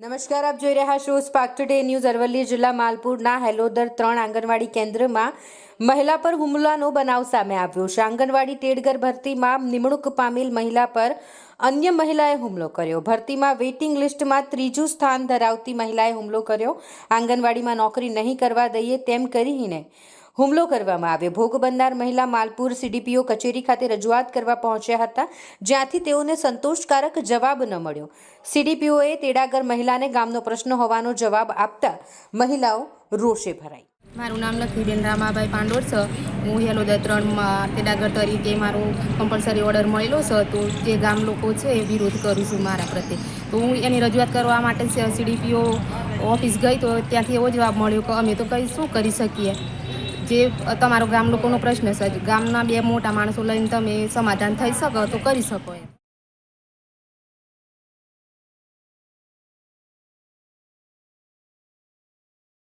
નમસ્કાર, આપ જોઈ રહ્યા છો સ્પાર્ક ટુડે ન્યૂઝ અરવલ્લી જિલ્લા માલપુરના હેલોદર ત્રણ આંગણવાડી કેન્દ્રમાં મહિલા પર હુમલાનો બનાવ સામે આવ્યો છે. આંગણવાડી ટેડગર ભરતીમાં નિમણૂક પામેલ મહિલા પર અન્ય મહિલાએ હુમલો કર્યો. ભરતીમાં વેઇટિંગ લિસ્ટમાં ત્રીજું સ્થાન ધરાવતી મહિલાએ હુમલો કર્યો. આંગણવાડીમાં નોકરી નહીં કરવા દઈએ તેમ કરીને હુમલો કરવામાં આવ્યો. ભોગ બનનાર મહિલા માલપુર સીડીપીઓ કચેરી ખાતે રજૂઆત કરવા પહોંચ્યા હતા, જ્યાંથી તેઓને સંતોષકારક જવાબ ન મળ્યો. સીડીપીઓએ તેડાગર મહિલાને ગામનો પ્રશ્ન હોવાનો જવાબ આપતા મહિલાઓ રોષે ભરાઈ. મારું નામ લક્ષ્મીબેન રામાભાઈ પાંડોળ છે. હું હેલોદર ત્રણમાં તેડાગર તરીકે મારો કમ્પલસરી ઓર્ડર મળેલો છે, તો જે ગામ લોકો છે એ વિરોધ કરું છું મારા પ્રત્યે. તો હું એની રજૂઆત કરવા માટે સીડીપીઓ ઓફિસ ગઈ, તો ત્યાંથી એવો જવાબ મળ્યો કે અમે તો કંઈ શું કરી શકીએ? જે તમારો ગામ લોકોનો પ્રશ્ન છે? ગામના બે મોટા માણસો લઈને તમે સમાધાન થઈ શકો તો કરી શકો એમ.